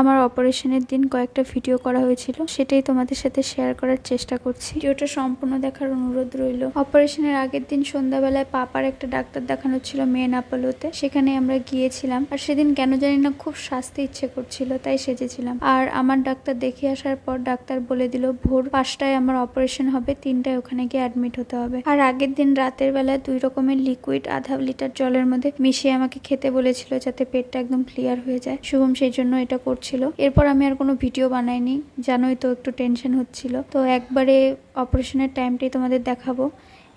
আমার অপারেশনের দিন কয়েকটা ভিডিও করা হয়েছিল, সেটাই তোমাদের সাথে শেয়ার করার চেষ্টা করছি। ভিডিওটা সম্পূর্ণ দেখার অনুরোধ রইল। অপারেশনের আগের দিন সন্ধ্যাবেলায় পাপার একটা ডাক্তার দেখানো ছিল মেন আপালোতে। সেখানে আমরা গিয়েছিলাম, আর সেদিন কেন জানি না খুব সাজতে ইচ্ছে করছিল, তাই সেজেছিলাম। আর আমার ডাক্তার দেখে আসার পর ডাক্তার বলে দিল, ভোর পাঁচটায় আমার অপারেশন হবে, তিনটায় ওখানে গিয়ে অ্যাডমিট হতে হবে। আর আগের দিন রাতের বেলায় দুই রকমের লিকুইড আধা লিটার জলের মধ্যে মিশিয়ে আমাকে খেতে বলেছিল, যাতে পেটটা একদম ক্লিয়ার হয়ে যায়। শুভম সেই জন্য এটা করছিল। এরপর আমি আর কোনো ভিডিও বানাইনি। জানোই তো একটু টেনশন হচ্ছিল। তো একবারে অপারেশনের টাইমটাই তোমাদের দেখাবো।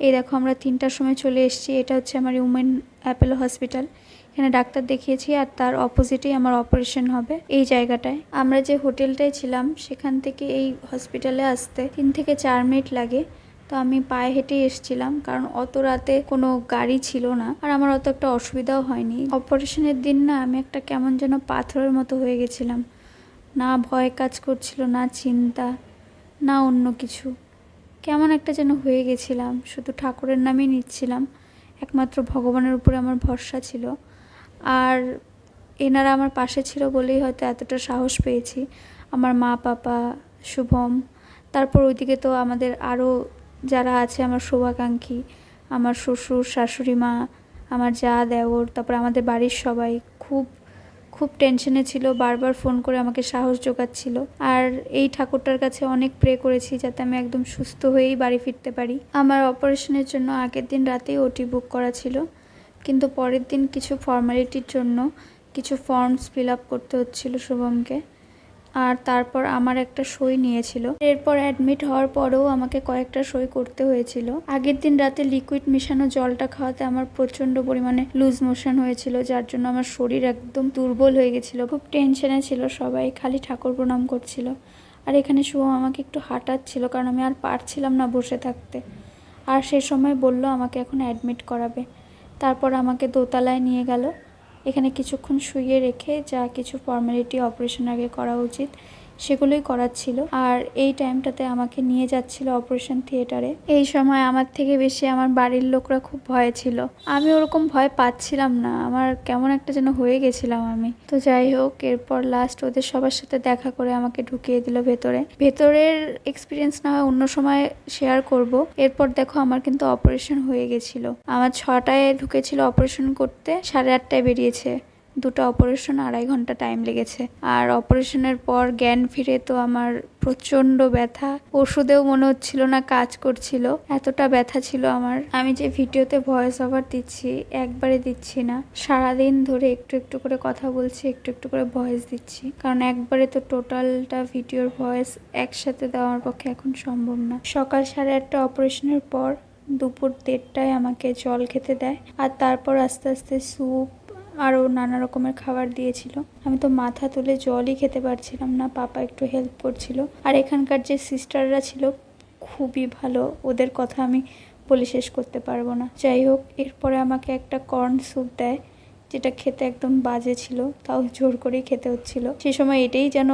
এই দেখো আমরা তিনটার সময় চলে এসেছি। এটা হচ্ছে আমার উমেন অ্যাপেলো হসপিটাল এখানে ডাক্তার দেখিয়েছি আর তার অপোজিটেই আমার অপারেশন হবে এই জায়গাটায়। আমরা যে হোটেলটায় ছিলাম, সেখান থেকে এই হসপিটালে আসতে তিন থেকে চার মিনিট লাগে। তো আমি পায়ে হেঁটেই এসেছিলাম, কারণ অত রাতে কোনো গাড়ি ছিল না। আর আমার অত একটা অসুবিধাও হয়নি। অপারেশনের দিন না আমি একটা কেমন যেন পাথরের মতো হয়ে গেছিলাম। না ভয় কাজ করছিল, না চিন্তা, না অন্য কিছু। কেমন একটা যেন হয়ে গেছিলাম, শুধু ঠাকুরের নামই নিচ্ছিলাম। একমাত্র ভগবানের উপরে আমার ভরসা ছিল। আর এনারা আমার পাশে ছিল বলেই হয়তো এতটা সাহস পেয়েছি। আমার মা পাপা শুভম, তারপর ওইদিকে তো আমাদের আরও যারা আছে আমার শুভাকাঙ্ক্ষী, আমার শ্বশুর, শাশুড়ি মা, আমার যা দেওর, তারপর আমাদের বাড়ির সবাই খুব খুব টেনশনে ছিল, বারবার ফোন করে আমাকে সাহস জোগাচ্ছিল। আর এই ঠাকুরটার কাছে অনেক প্রে করেছি যাতে আমি একদম সুস্থ হয়েই বাড়ি ফিরতে পারি। আমার অপারেশনের জন্য আগের দিন রাতেই ওটি বুক করা ছিল। কিন্তু পরের দিন কিছু ফর্মালিটির জন্য কিছু ফর্মস ফিল আপ করতে হচ্ছিল শুভমকে। আর তারপর আমার একটা সই নিয়েছিল। এরপর অ্যাডমিট হওয়ার পরেও আমাকে কয়েকটা সই করতে হয়েছিল। আগের দিন রাতে লিকুইড মেশানো জলটা খাওয়াতে আমার প্রচণ্ড পরিমাণে লুজ মোশন হয়েছিল, যার জন্য আমার শরীর একদম দুর্বল হয়ে গেছিল। খুব টেনশনে ছিল সবাই, খালি ঠাকুর প্রণাম করছিল। আর এখানে শুভম আমাকে একটু হাঁটাচ্ছিল, কারণ আমি আর পারছিলাম না বসে থাকতে। আর সে সময় বলল আমাকে এখন অ্যাডমিট করাবে। তারপর আমাকে দোতলায় নিয়ে গেল। এখানে কিছুক্ষণ শুয়ে রেখে যা কিছু ফর্মালিটি অপারেশন আগে করা উচিত সেগুলোই করাচ্ছিল। আর এই টাইমটাতে আমাকে নিয়ে যাচ্ছিল অপারেশন থিয়েটারে এই সময় আমার থেকে বেশি আমার বাড়ির লোকরা খুব ভয়ে ছিল। আমি ওরকম ভয় পাচ্ছিলাম না। আমার কেমন একটা যেন হয়ে গেছিলাম আমি। তো যাই হোক, এরপর লাস্ট ওদের সবার সাথে দেখা করে আমাকে ঢুকিয়ে দিল ভেতরে। ভেতরের এক্সপিরিয়েন্স না হয় অন্য সময় শেয়ার করব। এরপর দেখো আমার কিন্তু অপারেশন হয়ে গেছিল। আমার ছটায় ঢুকেছিল অপারেশন করতে, সাড়ে আটটায় বেরিয়েছে। দুটো অপারেশন আড়াই ঘণ্টা টাইম লেগেছে। আর অপারেশনের পর জ্ঞান ফিরে তো আমার প্রচণ্ড ব্যথা। ওষুধেও মনে হচ্ছিল না কাজ করছিল, এতটা ব্যথা ছিল আমার। আমি যে ভিডিওতে ভয়েস ওভার দিচ্ছি, একবারে দিচ্ছি না। সারাদিন ধরে একটু একটু করে কথা বলছি, একটু একটু করে ভয়েস দিচ্ছি। কারণ একবারে তো টোটালটা ভিডিওর ভয়েস একসাথে দেওয়ার পক্ষে এখন সম্ভব না। সকাল সাড়ে আটটা অপারেশনের পর দুপুর দেড়টায় আমাকে জল খেতে দেয়। আর তারপর আস্তে আস্তে স্যুপ আরও নানা রকমের খাবার দিয়েছিল। আমি তো মাথা তুলে জলই খেতে পারছিলাম না, পাপা একটু হেল্প করছিল। আর এখানকার যে সিস্টাররা ছিল, খুবই ভালো, ওদের কথা আমি বলে শেষ করতে পারব না। যাই হোক, এরপরে আমাকে একটা কর্ন স্যুপ দেয়, যেটা খেতে একদম বাজে ছিল, তাও জোর করেই খেতে হচ্ছিল। সে সময় এটাই যেন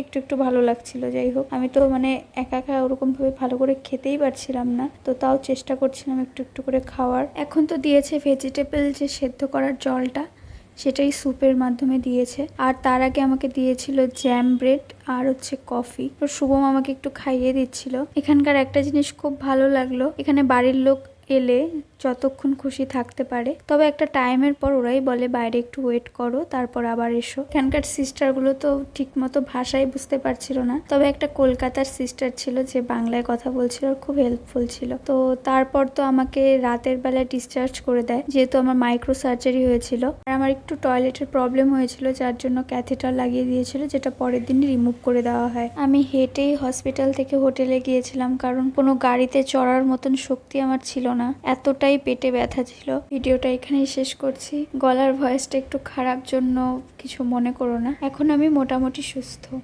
একটু একটু ভালো লাগছিল, যাই হোক। আমি তো মানে একা একা ওরকমভাবে ভালো করে খেতেই পারছিলাম না, তো তাও চেষ্টা করছিলাম একটু একটু করে খাওয়ার। এখন তো দিয়েছে ভেজিটেবল যে সেদ্ধ করার জলটা, সেটাই স্যুপের মাধ্যমে দিয়েছে। আর তার আগে আমাকে দিয়েছিল জ্যাম ব্রেড আর হচ্ছে কফি তো শুভম আমাকে একটু খাইয়ে দিচ্ছিল। এখানকার একটা জিনিস খুব ভালো লাগল, এখানে বাড়ির লোক এলে যতক্ষণ খুশি থাকতে পারে। তবে একটা টাইমের পর ওরাই বলে, বাইরে একটু ওয়েট করো, তারপর আবার এসো। এখানকার সিস্টারগুলো তো ঠিক মতো ভাষাই বুঝতে পারছিল না। তবে একটা কলকাতার সিস্টার ছিল যে বাংলায় কথা বলছিল খুব হেল্পফুল ছিল। তো তারপর তো আমাকে রাতের বেলায় ডিসচার্জ করে দেয়, যেহেতু আমার মাইক্রো সার্জারি হয়েছিল। আর আমার একটু টয়লেটের প্রবলেম হয়েছিল, যার জন্য ক্যাথেটার লাগিয়ে দিয়েছিল, যেটা পরের দিন রিমুভ করে দেওয়া হয়। আমি হেঁটেই হসপিটাল থেকে হোটেলে গিয়েছিলাম, কারণ কোনো গাড়িতে চড়ার মতন শক্তি আমার ছিল না। এতটাই পেটে ব্যথা ছিল। ভিডিওটা এখানেই শেষ করছি। গলার ভয়েসটা একটু খারাপ জন্য কিছু মনে করো না। এখন আমি মোটামুটি সুস্থ।